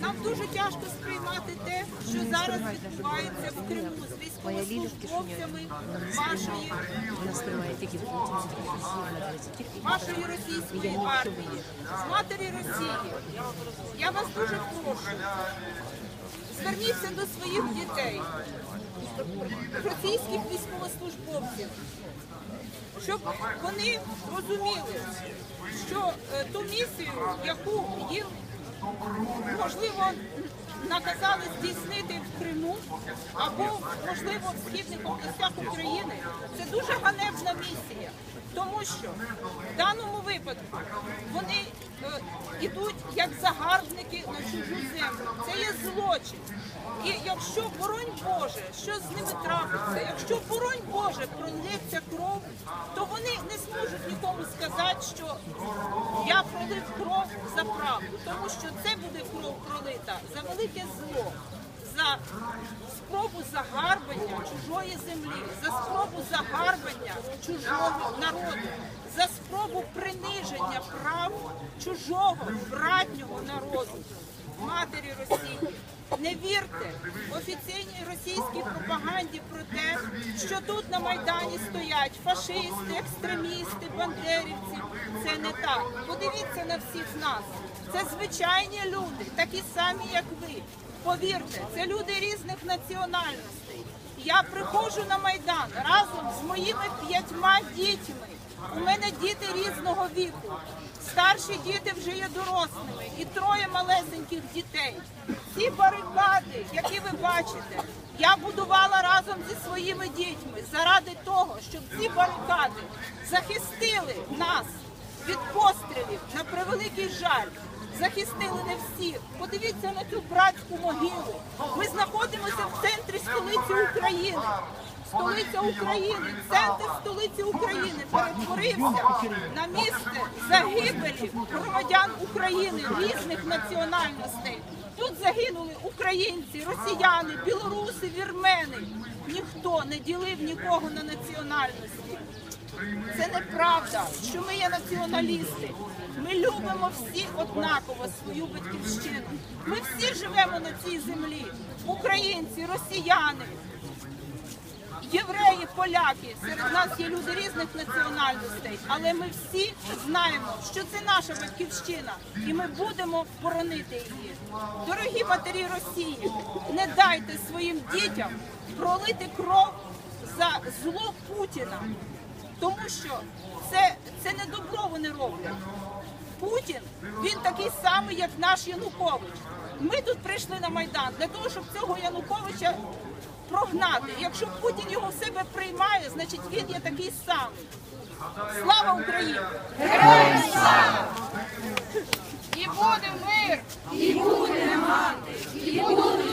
Нам дуже тяжко сприймати те, що зараз відбувається в Криму з військовослужбовцями вашої, вашої російської армії, з матері Росії. Я вас дуже прошу. Зверніться до своїх дітей, російських військовослужбовців, щоб вони розуміли, що ту місію, яку їм можливо наказали здійснити в Криму або можливо в східних областях України, це дуже ганебна місія, тому що в даному випадку вони е, ідуть як загарбники на чужу землю. Це є злочин. І якщо, боронь Боже, що з ними трапиться, якщо боронь Боже пролється кров, то вони не зможуть нікому сказати, що я пролив кров за правду, тому що це буде кров пролита за велике зло, за спробу загарбання чужої землі, за спробу загарбання чужого народу, приниження прав чужого братнього народу, матері Росії. Не вірте офіційній російській пропаганді про те, що тут на Майдані стоять фашисти, екстремісти, бандерівці. Це не так. Подивіться на всіх нас. Це звичайні люди, такі самі, як ви. Повірте, це люди різних національностей. Я приходжу на Майдан разом з моїми п'ятьма дітьми. У мене діти різного віку. Старші діти вже є дорослими і троє малесеньких дітей. Ці барикади, які ви бачите, я будувала разом зі своїми дітьми заради того, щоб ці барикади захистили нас від пострілів на превеликий жаль. Захистили не всіх. Подивіться на цю братську могилу. Ми знаходимося в центрі столиці України. Столиця України, центр столиці України перетворився на місце загибелі громадян України різних національностей. Тут загинули українці, росіяни, білоруси, вірмени. Ніхто не ділив нікого на національності. Це неправда, що ми є націоналісти. Ми любимо всі однаково свою батьківщину. Ми всі живемо на цій землі. Українці, росіяни, євреї, поляки. Серед нас є люди різних національностей, але ми всі знаємо, що це наша батьківщина, і ми будемо боронити її. Дорогі матері Росії, не дайте своїм дітям пролити кров за зло Путіна, тому що це, це не добро вони роблять. Путін він такий самий, як наш Янукович. Ми тут прийшли на Майдан для того, щоб цього Януковича прогнати. Якщо Путін його в себе приймає, значить він є такий самий. Слава Україні! Героям слава! І буде мир! І буде мати! І будуть